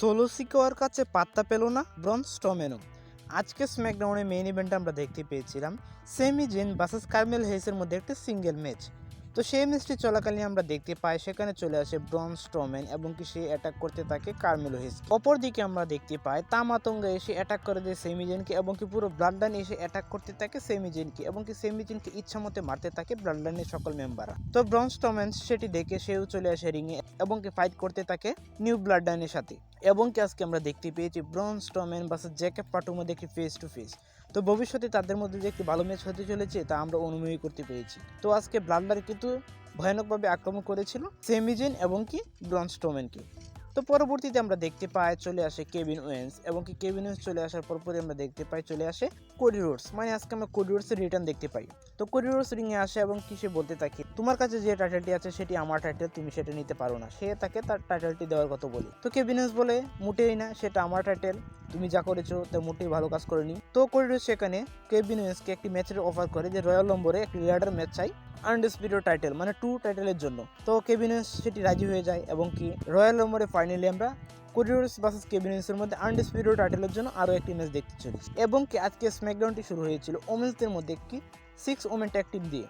Solo সিকোয়ার কাছে পাত্তা পেল না ব্রন স্টমেনো আজকে স্ম্যাকডাউনে মেইন ইভেন্টে আমরা দেখতে পেয়েছিলাম সেমি জেন ভার্সেস কার্মেল হেসের মধ্যে একটা সিঙ্গেল ম্যাচ। তো সেই ম্যাচটি চলাকালীন আমরা দেখতে পাই সেখানে চলে আসে ব্রন স্টমেন এবং কি সে অ্যাটাক করতে থাকে কার্মেলো হেস অপরদিকে আমরা দেখতে পাই তামাতঙ্গা এসে অ্যাটাক করে দেয় সেমিজেনকে এবং কি পুরো ব্লাড লাইন এসে অ্যাটাক করতে থাকে সেমিজেনকে এবং কি সেমিজেনকে ইচ্ছা মতো মারতে থাকে ব্লাড লাইনের সকল মেম্বাররা তো ব্রন স্টমেন সেটি দেখে সেও চলে আসে রিংয়ে এবং কি ফাইট করতে থাকে নিউ ব্লাড লাইনের সাথে। এবং কি আজকে আমরা দেখতে পেয়েছি ব্রন স্টমেন বা জ্যাকেপ মধ্যে একটি ফেস টু ফেস তো ভবিষ্যতে তাদের মধ্যে যে একটি ভালো ম্যাচ হতে চলেছে, তা আমরা অনুমতি করতে পেরেছি। তো আজকে ব্লাডলার কিন্তু ভয়ানকভাবে আক্রমণ করেছিল সেমিজেন এবং কি ব্রন স্টোমেনকে তো পরবর্তীতে আমরা দেখতে পাই চলে আসে কেভিন ওয়েন্স এবং কি কেভিন ওয়েন্স চলে আসার পরপরই আমরা দেখতে পাই চলে আসে কোরিডোর্স মানে আজকে আমরা কোরিডোর্সের রিটার্ন দেখতে পাই। তো কোরিডোর্স রিংয়ে আসে এবং কি সে বলতে থাকে, তোমার কাছে যে টাইটেলটি আছে সেটি আমার টাইটেল তুমি সেটা নিতে পারো না। সে তাকে তার টাইটেলটি দেওয়ার কথা বলি। তো কেভিন ওয়েন্স বলে, মোটেই না, সেটা আমার টাইটেল তুমি যা করেছ তা মোটেই ভালো কাজ করেনি। তো কোরিডোর সেখানে কেভিন ওয়েন্সকে একটি ম্যাচের অফার করে যে রয়্যাল নম্বরে একটি লিডার ম্যাচ চাই। আনডিসপিউটেড টাইটেল মানে টু টাইটেলের জন্য। তো কেবিনেস সেটি রাজি হয়ে যায় এবং কি রয়্যাল নম্বরে ফাইনালি আমরা কোরিডোরস ভার্সেস কেবিনেসের মধ্যে আনডিসপিউটেড টাইটেলের জন্য আরও একটি ম্যাচ দেখতে চলেছি। এবং কি আজকে স্ম্যাকডাউনটি শুরু হয়েছিল ওমেন্সদের মধ্যে একটি সিক্স ওমেন ট্যাকটিভ দিয়ে।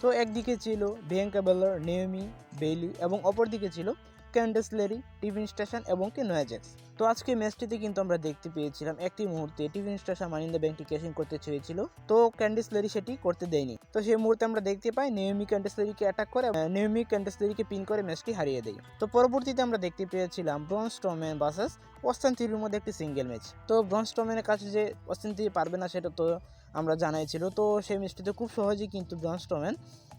তো একদিকে ছিল বিয়াঙ্কা বেলার নেওমি বেলি এবং অপরদিকে ছিল ক্যান্ডেস লেরি টিফিন স্টেশন এবং কি নয়াজ্যাক্স তো আজকে ম্যাচটিতে কিন্তু আমরা দেখতে পেয়েছিলাম একটি মুহূর্তে টিফিন স্টেশন মানিন্দা ব্যাংকটি ক্যাশিং করতে চেয়েছিল। তো ক্যান্ডিস লেরি সেটি করতে দেয়নি। তো সেই মুহূর্তে আমরা দেখতে পাই নেওমি ক্যান্ডিস লেরিকে অ্যাটাক করে নেওমি ক্যান্ডিস লেরিকে পিন করে ম্যাচটি হারিয়ে দেয়। তো পরবর্তীতে আমরা দেখতে পেয়েছিলাম ব্রন স্টোম্যান ভার্সেস অস্টান থিরির মধ্যে একটি সিঙ্গেল ম্যাচ তো ব্রন স্টোম্যানের কাছে যে অস্টান থিরি পারবে না সেটা তো আমরা জানাই ছিল। তো সেই ম্যাচটিতে খুব সহজেই কিন্তু ব্রন স্টোম্যান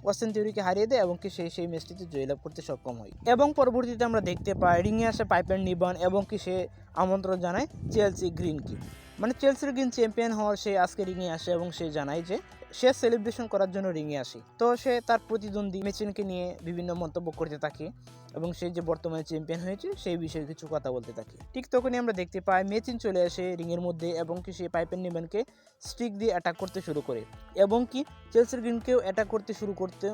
অস্টেন থিওরিকে হারিয়ে দেয় এবং কি সেই সেই ম্যাচটিতে জয়লাভ করতে সক্ষম হয়। এবং পরবর্তীতে আমরা দেখতে পাই, রিংয়ে আসে পাইপের নিবন এবং কি সে আমন্ত্রণ জানায় চেলসি গ্রিনকে। মানে চেলসির গ্রিন চ্যাম্পিয়ন হওয়ার সে আজকে রিংয়ে আসে এবং সে জানায় যে সে সেলিব্রেশন করার জন্য রিঙে আসে। তো সে তার প্রতিদ্বন্দ্বী মেচিনকে নিয়ে বিভিন্ন মন্তব্য করতে থাকে এবং সে যে বর্তমানে চ্যাম্পিয়ন হয়েছে, সেই বিষয়ে কিছু কথা বলতে থাকে। ঠিক তখনই আমরা দেখতে পাই মেচিন চলে আসে রিংয়ের মধ্যে এবং কি সে পাইপের নিবেনকে স্টিক দিয়ে অ্যাটাক করতে শুরু করে। এবং কি চেলসির গ্রিনকেও অ্যাটাক করতে শুরু করতে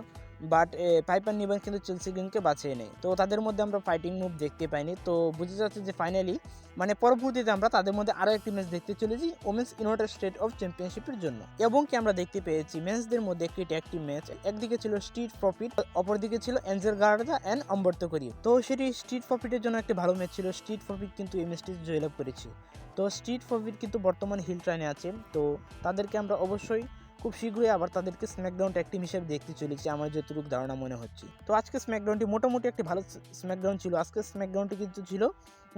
বাট পাইপার নিবেন কিন্তু চেলসি গ্রিনকে বাঁচিয়ে নেয় তো তাদের মধ্যে আমরা ফাইটিং মুভ দেখতে পাইনি। তো বুঝে যাচ্ছে যে ফাইনালি মানে পরবর্তীতে আমরা তাদের মধ্যে আরও একটি ম্যাচ দেখতে চলেছি ওমেন্স ইউনাইটেড স্টেট অফ চ্যাম্পিয়নশিপের জন্য। এবং কি আমরা দেখতে পেয়েছি ম্যাচদের মধ্যে একটি ট্যাগ ম্যাচ একদিকে ছিল স্ট্রিট প্রফিট অপরদিকে ছিল এঞ্জেল গার্ডা অ্যান্ড অম্বর্ত করি তো সেটি স্ট্রিট প্রফিটের জন্য একটি ভালো ম্যাচ ছিল স্ট্রিট প্রফিট কিন্তু এই ম্যাচটি জয়লাভ করেছে। তো স্ট্রিট প্রফিট কিন্তু বর্তমান হিল ট্রাইনে আছে। তো তাদেরকে আমরা অবশ্যই খুব শীঘ্রই আবার তাদেরকে স্ম্যাকডাউন ট্যাগ টিম হিসেবে দেখতে চলেছে, আমার যতটুকু ধারণা মনে হচ্ছে। তো আজকে স্ম্যাকডাউনটি মোটামুটি একটি ভালো স্ম্যাকডাউন ছিল। আজকে স্ম্যাকডাউনটি কিন্তু ছিল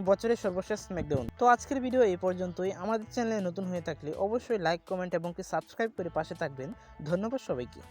বছরের সর্বশেষ স্ম্যাকডাউন তো আজকের ভিডিও এই পর্যন্তই। আমাদের চ্যানেলে নতুন হয়ে থাকলে অবশ্যই লাইক কমেন্ট এবং সাবস্ক্রাইব করে পাশে থাকবেন। ধন্যবাদ সবাইকে।